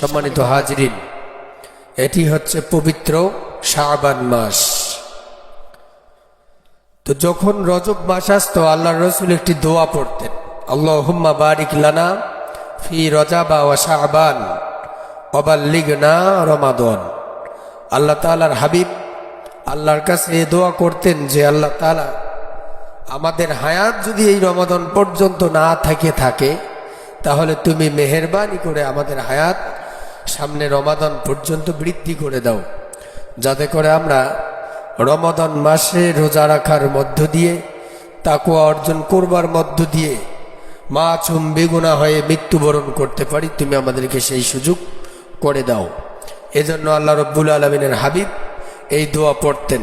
সম্মানিত হাজরিন, এটি হচ্ছে পবিত্র শাবান মাস। তো যখন রজব মাস আসতো, আল্লাহ রসুল একটি দোয়া পড়তেন আল্লাহ হুম্মা বারিক লানা ফি রজাবা ওয়া শাবান অবাল্লিগনা রমাদন। আল্লাহ তালার হাবিব আল্লাহর কাছে এ দোয়া করতেন যে, আল্লাহ তালা আমাদের হায়াত যদি এই রমাদন পর্যন্ত না থেকে থাকে, তাহলে তুমি মেহরবানি করে আমাদের হায়াত সামনে রমাদান পর্যন্ত বৃদ্ধি করে দাও, যাতে করে আমরা রমাদান মাসে রোজা রাখার মধ্য দিয়ে তাকুয়া অর্জন করবার মধ্য দিয়ে মা চুম বেগুনা হয়ে মৃত্যুবরণ করতে পারি। তুমি আমাদেরকে সেই সুযোগ করে দাও। এজন্য আল্লাহ রব্বুল আলমিনের হাবিব এই দোয়া পড়তেন।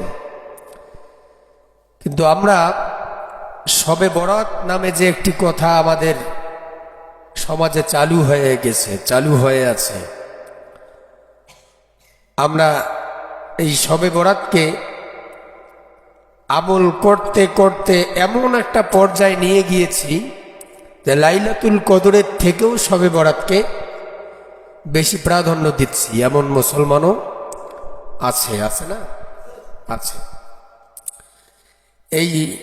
কিন্তু আমরা সবে বরাত নামে যে একটি কথা আমাদের সমাজে চালু হয়ে গেছে, চালু হয়ে আছে আমরা এই সবে বরাতকে আমল করতে করতে এমন একটা পর্যায়ে নিয়ে গিয়েছি যে লাইলাতুল কদরের থেকেও সবে বরাতকে বেশি প্রাধান্য দিচ্ছি। এমন মুসলমানও আছে আছে না? আছে। এই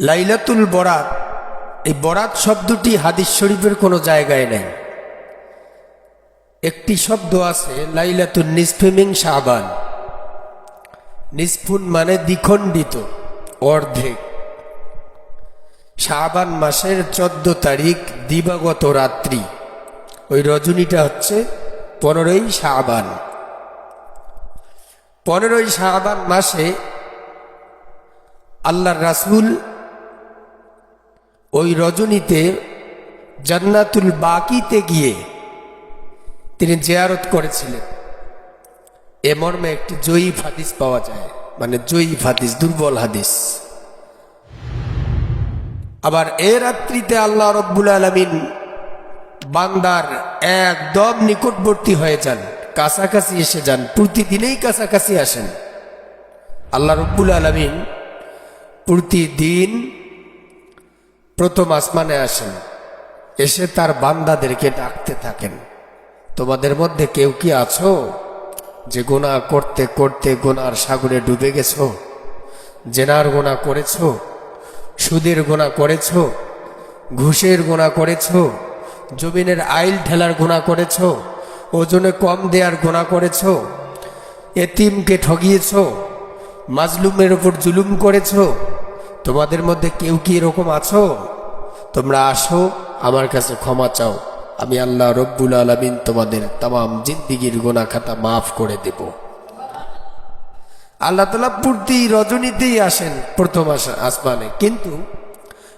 লাইলাতুল বরাত, এই বরাত শব্দটি হাদিস শরীফের কোনো জায়গায় নেই। একটি শব্দ আছে লাইলাতুল নিসফেমিং শাবান। নিসফুন মানে দ্বিখণ্ডিত, অর্ধেক। শাবান মাসের চোদ্দ তারিখ দিবাগত রাত্রি। ওই রজনীটা হচ্ছে পনেরোই শাবান। পনেরোই শাবান মাসে আল্লাহর রাসুল ওই রজনীতে জান্নাতুল বাকিতে গিয়ে তিনি জেয়ারত করেছিলেন। এ মর্মে একটি জয়ীফ হাদিস পাওয়া যায়। মানে জয়ীফ হাদিস, দুর্বল হাদিস। আবার এ রাত্রিতে আল্লাহ রব্বুল আলমিন বান্দার একদম নিকটবর্তী হয়ে যান, কাছাকাছি এসে যান, প্রতিদিনেই কাছাকাছি আসেন। আল্লাহ রব্বুল আলমিন প্রতিদিন প্রথম আসমানে আসেন, এসে তার বান্দাদেরকে ডাকতে থাকেন। তোমাদের মধ্যে কেউ কি আছো? যে গোনা করতে করতে গোনার সাগরে ডুবে গেছো, জেনার গোনা করেছ, সুদের গোনা করেছ, ঘুষের গোনা করেছ, জমিনের আইল ঠেলার গোনা করেছ, ওজনে কম দেওয়ার গোনা করেছ, এতিমকে ঠগিয়েছ, মাজলুমের ওপর জুলুম করেছ, তোমাদের মধ্যে কেউ কি এরকম আছো? তোমরা আসো, আমার কাছে ক্ষমা চাও। আমি আল্লাহ রব্বুল আলমিন তোমাদের তাম জিন্দিগির গোনা খাতা মাফ করে দেব। আল্লাহ তালা পূর্তি রজনীতেই আসেন প্রথম আসা আসমানে। কিন্তু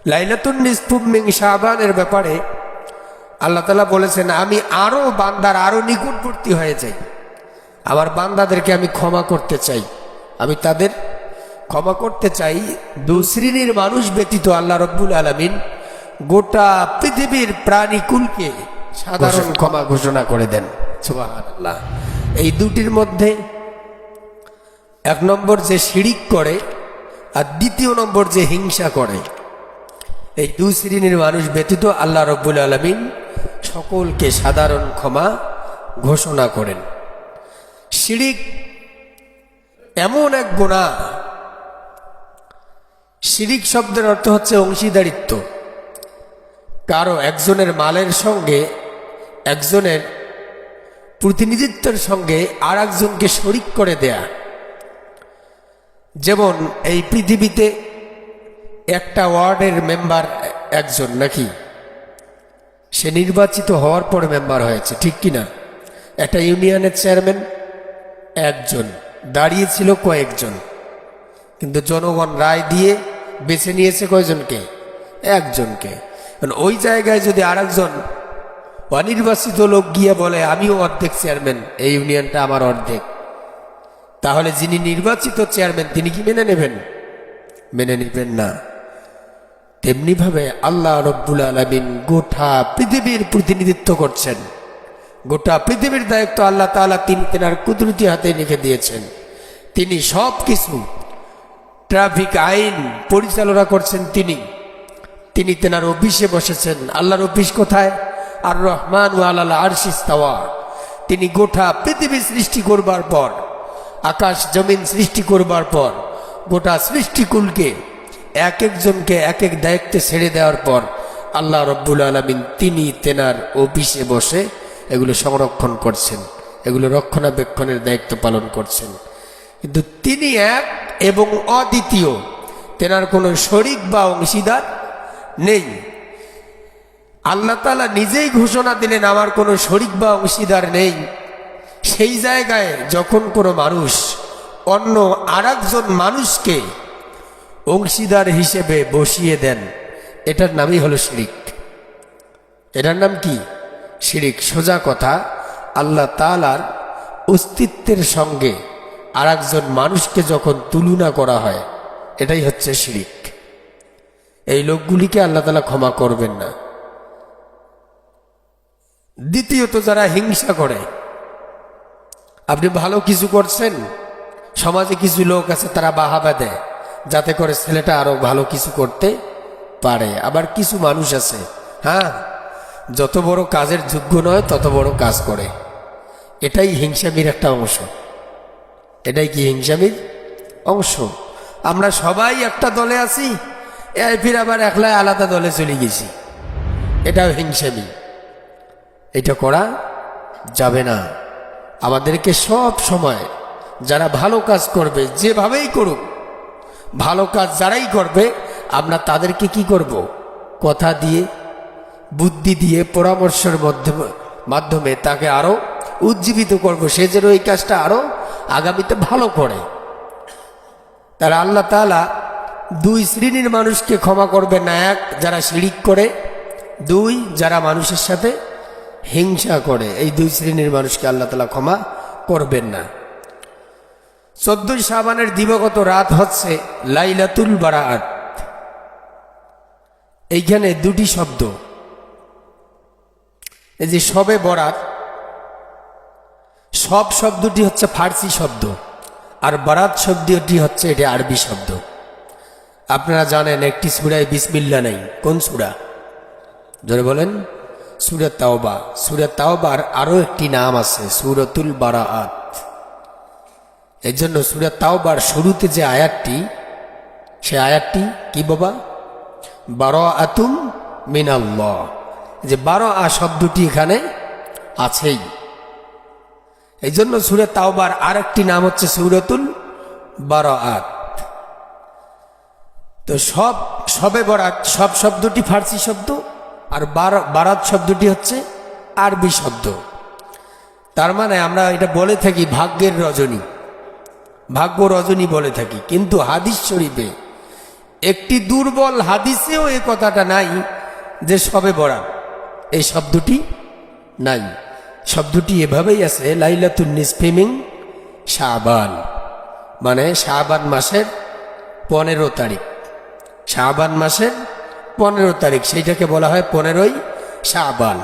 লাইলাতুন নিসফুম শাহবানের ব্যাপারে আল্লাহ তালা বলেছেন, আমি আরও বান্দার আরও নিকটবর্তী হয়ে যাই। আমার বান্দাদেরকে আমি ক্ষমা করতে চাই। আমি তাদের ক্ষমা করতে চাই। দু শ্রেণির মানুষ ব্যতীত আল্লাহ রব্বুল আলমিন গোটা পৃথিবীর প্রাণীকুলকে সাধারণ ক্ষমা ঘোষণা করে দেন। এই দুটির মধ্যে এক নম্বর যে শিরিক করে আর দ্বিতীয় নম্বর যে হিংসা করে। এই দুই শ্রেণির মানুষ ব্যতীত আল্লাহ রব্বুল আলমিন সকলকে সাধারণ ক্ষমা ঘোষণা করেন। শিরিক এমন এক গোনা শিরিক শব্দের অর্থ হচ্ছে অংশীদারিত্ব। কারও একজনের মালের সঙ্গে একজনের প্রতিনিধিত্বের সঙ্গে আর একজনকে শরিক করে দেয়া। যেমন এই পৃথিবীতে একটা ওয়ার্ডের মেম্বার একজন নাকি? সে নির্বাচিত হওয়ার পর মেম্বার হয়েছে, ঠিক কিনা? একটা ইউনিয়নের চেয়ারম্যান একজন, দাঁড়িয়েছিল কয়েকজন। কিন্তু জনগণ রায় দিয়ে বেছে নিয়েছে কয়জনকে? একজনকে। ওই জায়গায় যদি আরেকজন অনির্বাচিত লোক গিয়ে বলে, আমিও অর্ধেক চেয়ারম্যান, এই ইউনিয়নটা আমার অর্ধেক। তাহলে যিনি নির্বাচিত চেয়ারম্যান, তিনি কি মেনে নেবেন? মেনে নেবেন না। তেমনিভাবে আল্লাহ রব্বুল আলমিন গোটা পৃথিবীর প্রতিনিধিত্ব করছেন। গোটা পৃথিবীর দায়িত্ব আল্লাহ তালা তিনি তেনার কুদরতি হাতে লিখে দিয়েছেন। তিনি সব কিছু ট্রাফিক আইন পরিচালনা করছেন তিনি। তিনি তেনার অফিসে বসেছেন। আল্লাহর অফিস কোথায়? আর রহমান ওয়াল আরশিস্তাওয়া তিনি গোটা পৃথিবী সৃষ্টি করবার পর, আকাশ, জমিন সৃষ্টি করবার পর, গোটা সৃষ্টিকুলকে এক একজনকে এক এক দায়িত্বে ছেড়ে দেওয়ার পর আল্লাহ রব্বুল আলমিন তিনি তেনার অফিসে বসে এগুলো সংরক্ষণ করছেন, এগুলো রক্ষণাবেক্ষণের দায়িত্ব পালন করছেন। কিন্তু তিনি এক এবং অদ্বিতীয়, তেনার কোনো শরিক বা অংশীদার নেই। আল্লাহ তালা নিজেই ঘোষণা দিলেন, আমার কোনো শরিক বা অংশীদার নেই। সেই জায়গায় যখন কোনো মানুষ অন্য আর মানুষকে অংশীদার হিসেবে বসিয়ে দেন, এটার নামই হলো শিরিক। এটার নাম কি? শিরিক। সোজা কথা, আল্লাহ তালার অস্তিত্বের সঙ্গে আর মানুষকে যখন তুলনা করা হয়, এটাই হচ্ছে শিরিক। এই লোকগুলিকে আল্লাহ তালা ক্ষমা করবেন না। দ্বিতীয়ত যারা হিংসা করে, আপনি ভালো কিছু করছেন, সমাজে কিছু লোক আছে, তারা বাহাবা দেয়, যাতে করে ছেলেটা আরও ভালো কিছু করতে পারে। আবার কিছু মানুষ আছে হ্যাঁ যত বড় কাজের যোগ্য নয়, তত বড় কাজ করে। এটাই হিংসামির একটা অংশ। এটাই কি হিংসামির অংশ? আমরা সবাই একটা দলে আছি এর ফির আবার একলাই আলাদা দলে চলে গেছি। এটাও হিংসামি এটা করা যাবে না। আমাদেরকে সব সময় যারা ভালো কাজ করবে, যেভাবেই করুক, ভালো কাজ যারাই করবে, আমরা তাদেরকে কি করব? কথা দিয়ে, বুদ্ধি দিয়ে, পরামর্শের মাধ্যমে মাধ্যমে তাকে আরও উজ্জীবিত করব। সে যেন এই কাজটা আরও আগামীতে ভালো করে। তারা আল্লাহ তালা দুই শ্রেণির মানুষকে ক্ষমা করবে না, এক যারা শিরিক করে, দুই যারা মানুষের সাথে হিংসা করে। এই দুই শ্রেণির মানুষকে আল্লাহ তালা ক্ষমা করবেন না। চোদ্দই সাবানের দিবগত রাত হচ্ছে লাইলাতুল বারাত এইখানে দুটি শব্দ। এই যে সবে বরাত, সব শব্দটি হচ্ছে ফার্সি শব্দ, আর বারাত শব্দটি হচ্ছে এটি আরবি শব্দ। আপনারা জানেন একটি সুরায় বিসমিল্লা নেই। কোন সুরা? ধরে বলেন। সুরত তাওবা। সুরত তাওবার আরও একটি নাম আছে, সুরতুল বারাআত। এই জন্য সুরত তাওবার শুরুতে যে আয়াতটি, সে আয়াতটি কি বাবা? বারো আতুম মিনাল্লাহ। যে বারো আ শব্দটি এখানে আছেই। এই জন্য সুরে তাওবার আর একটি নাম হচ্ছে সুরতুল বারো আত তো সব, সবে বরাত, সব শব্দটি ফার্সি শব্দ। আর বারাত শব্দটি হচ্ছে আরবি শব্দ। তার মানে আমরা এটা বলে থাকি ভাগ্যের রজনী। ভাগ্য রজনী বলে থাকি। কিন্তু হাদিস শরীফে একটি দুর্বল হাদিসেও এ কথাটা নাই যে সবে বরাত। এই শব্দটি নাই। শব্দটি এভাবেই আছে লাইলাতুল নিসফিমিং শাহবান মানে শাহবান মাসের পনেরো তারিখ। শাহবান মাসের পনেরো তারিখ সেইটাকে বলা হয় পনেরোই শাহবান